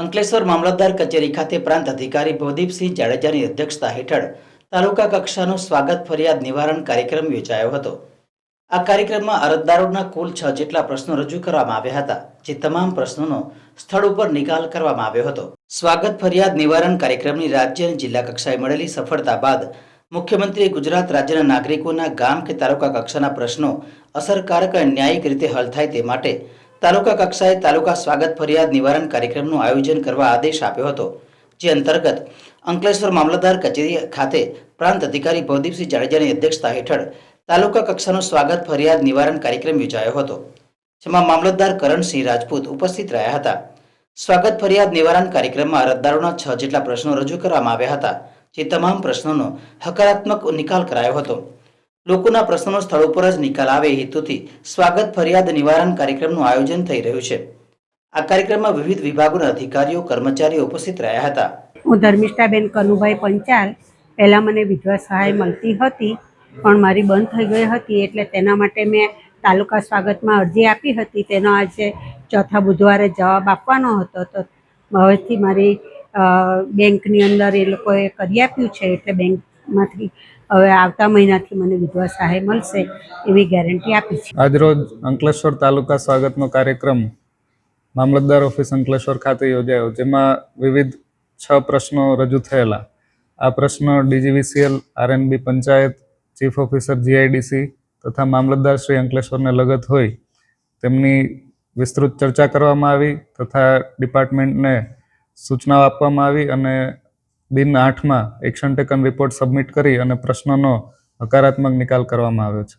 અંકલેશ્વર મામલતદાર કચેરી ખાતે પ્રાંત અધિકારી ભવદીપસિંહ જાડેજાની અધ્યક્ષતા હેઠળ તાલુકા કક્ષાનો સ્વાગત ફરિયાદ નિવારણ કાર્યક્રમ યોજાયો હતો. આ કાર્યક્રમમાં અરજદારોના કુલ છ જેટલા પ્રશ્નો રજૂ કરવામાં આવ્યા હતા, જે તમામ પ્રશ્નોનો સ્થળ ઉપર નિકાલ કરવામાં આવ્યો હતો. સ્વાગત ફરિયાદ નિવારણ કાર્યક્રમની રાજ્ય અને જિલ્લા કક્ષાએ મળેલી સફળતા બાદ મુખ્યમંત્રીએ ગુજરાત રાજ્યના નાગરિકોના ગામ કે તાલુકા કક્ષાના પ્રશ્નો અસરકારક અને ન્યાયિક રીતે હલ થાય તે માટે તાલુકા કક્ષાએ તાલુકા સ્વાગત ફરિયાદ નિવારણ કાર્યક્રમનું આયોજન કરવા આદેશ આપ્યો હતો, જે અંતર્ગત અંકલેશ્વર મામલતદાર કચેરી ખાતે પ્રાંત અધિકારી ભવદીપસિંહ જાડેજાની અધ્યક્ષતા હેઠળ તાલુકા કક્ષાનો સ્વાગત ફરિયાદ નિવારણ કાર્યક્રમ યોજાયો હતો, જેમાં મામલતદાર કરણસિંહ રાજપૂત ઉપસ્થિત રહ્યા હતા. સ્વાગત ફરિયાદ નિવારણ કાર્યક્રમમાં અરજદારોના છ જેટલા પ્રશ્નો રજૂ કરવામાં આવ્યા હતા, જે તમામ પ્રશ્નોનો હકારાત્મક નિકાલ કરાયો હતો. લોકોના પ્રશ્નોનો સ્થળ ઉપર જ નિકાલ આવે હેતુથી સ્વાગત ફરિયાદ નિવારણ કાર્યક્રમનું આયોજન થઈ રહ્યું છે. આ કાર્યક્રમમાં વિવિધ વિભાગોના અધિકારીઓ, કર્મચારીઓ ઉપસ્થિત રહ્યા હતા. હું ધર્મિષ્ઠાબેન કનુભાઈ પંચાલ. પહેલાં મને વિધવા સહાય મળતી હતી, પણ મારી બંધ થઈ ગઈ હતી એટલે તેના માટે મેં તાલુકા સ્વાગતમાં અરજી આપી હતી. તેનો આજે ચોથા બુધવારે જવાબ આપવાનો હતો. તો હવેથી મારી બેંકની અંદર એ લોકોએ કરી આપ્યું છે એટલે બેંકમાંથી હવે આવતા મહિનાથી મને વિધવા સહાય મળશે એવી ગેરંટી આપી છે. આજરોજ અંકલેશ્વર તાલુકા સ્વાગતનો કાર્યક્રમ મામલતદાર ઓફિસ અંકલેશ્વર ખાતે યોજાયો, જેમાં વિવિધ છ પ્રશ્નો રજૂ થયેલા. આ પ્રશ્નો DGVCL, RNB panchayat, chief officer GIDC તથા મામલતદાર શ્રી અંકલેશ્વરને લગત હોય તેમની વિસ્તૃત ચર્ચા કરવામાં આવી તથા ડિપાર્ટમેન્ટને સૂચનાઓ આપવામાં આવી અને દિન આઠમાં એક્શન ટેકન રિપોર્ટ સબમિટ કરી અને પ્રશ્નોનો હકારાત્મક નિકાલ કરવામાં આવ્યો છે.